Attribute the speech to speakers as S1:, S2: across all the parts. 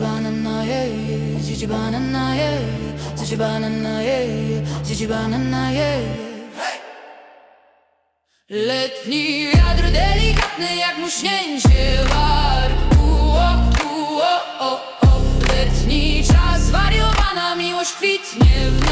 S1: Banana, Życie banana, Życie banana, yeah Letni wiatr delikatny jak muśnięcie war Uo, uo, o, o. Letni czas zwariowana miłość kwitnie w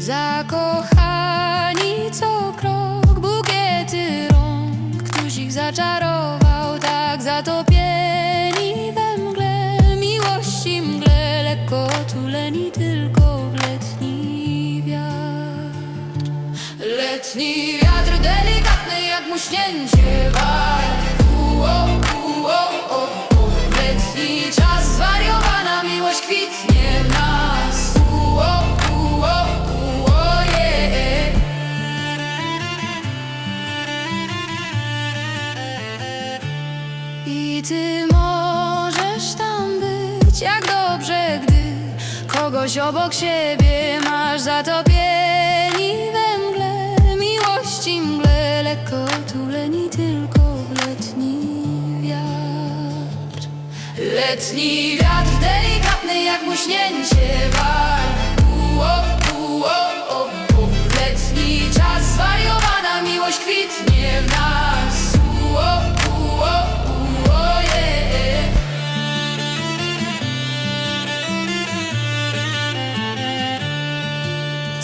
S1: Zakochani co krok, bukiety rąk. Któż ich zaczarował, tak zatopieni we mgle. Miłości mgle, lekko tuleni tylko w letni wiatr. Letni kogoś obok siebie masz zatopieni we mgle miłości mgle, lekko tuleni tylko w letni wiatr. Letni wiatr delikatny jak muśnięcie war. Uo, uo, o, o. Letni czas zwariowana miłość kwitnie w nas.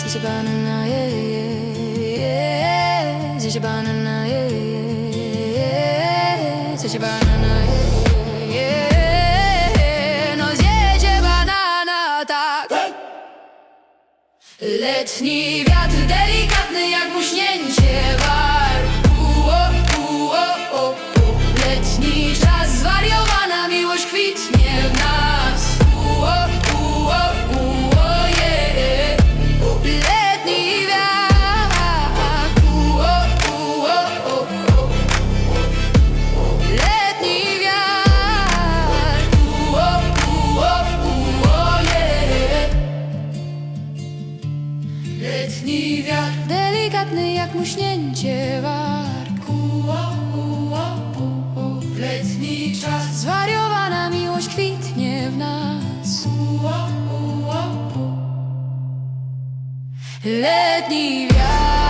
S1: Życie banana, yeah, yeah, yeah. Życie banana, yeah, yeah, yeah. Życie banana, yeah. No zjedzie banana, tak Letni wiatr delikatny jak muśnięcie war Uo, uo, o, o. Letni czas delikatny jak muśnięcie warg. W letni czas zwariowana miłość kwitnie w nas. Letni wiatr